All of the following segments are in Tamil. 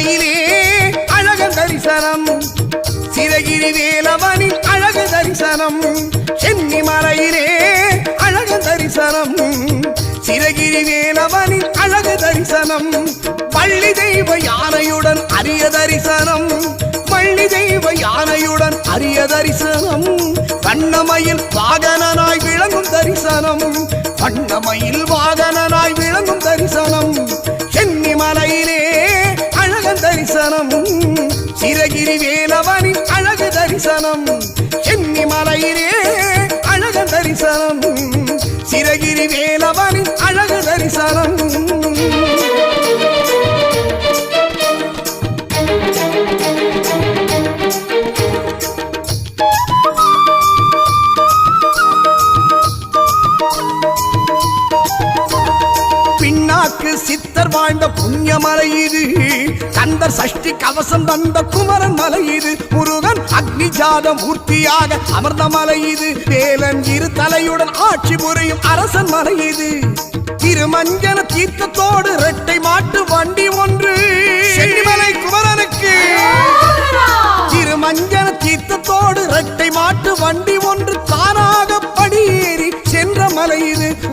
மலையிலே அழகன் தரிசனம். சிறகிரி வேலவனின் அழகு தரிசனம். சென்னி மலையிலே அழகு தரிசனம். சிறகிரி வேலவனின் அழகு தரிசனம். பள்ளி தெய்வ யானையுடன் அரிய தரிசனம். பள்ளி தெய்வ யானையுடன் அரிய தரிசனம். வண்ணமயில் வாகனனாய் விளங்கும் தரிசனம். வண்ணமயில் வாகனனாய் விளங்கும் தரிசனம். தரிசனம் சிறகிரி வேலவனின் அழகு தரிசனம் சென்னி மலையிலே அழகு தரிசனம் சிறகிரி வேலவனின் அழகு தரிசனம். பின்னாக்கு சித்தர் வாழ்ந்த புண்ணிய மலை இது. கந்தர் சஷ்டி கவசம் தந்த குமரன் மலை இது. முருகன் அக்னி ஜாத மூர்த்தியாக அமர்ந்த மலை இது. வேலன் இரு தலையுடன் ஆட்சி புரியும் அரசன் மலை இது. திருமஞ்சன தீர்த்தத்தோடு இரட்டை மாட்டு வண்டி ஒன்று. சென்னிமலை குமரனுக்கு. திருமஞ்சன தீர்த்தத்தோடு இரட்டை மாட்டு வண்டி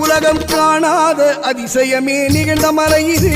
உலகம் காணாத அதிசயமே நிகழ்ந்த மலை இது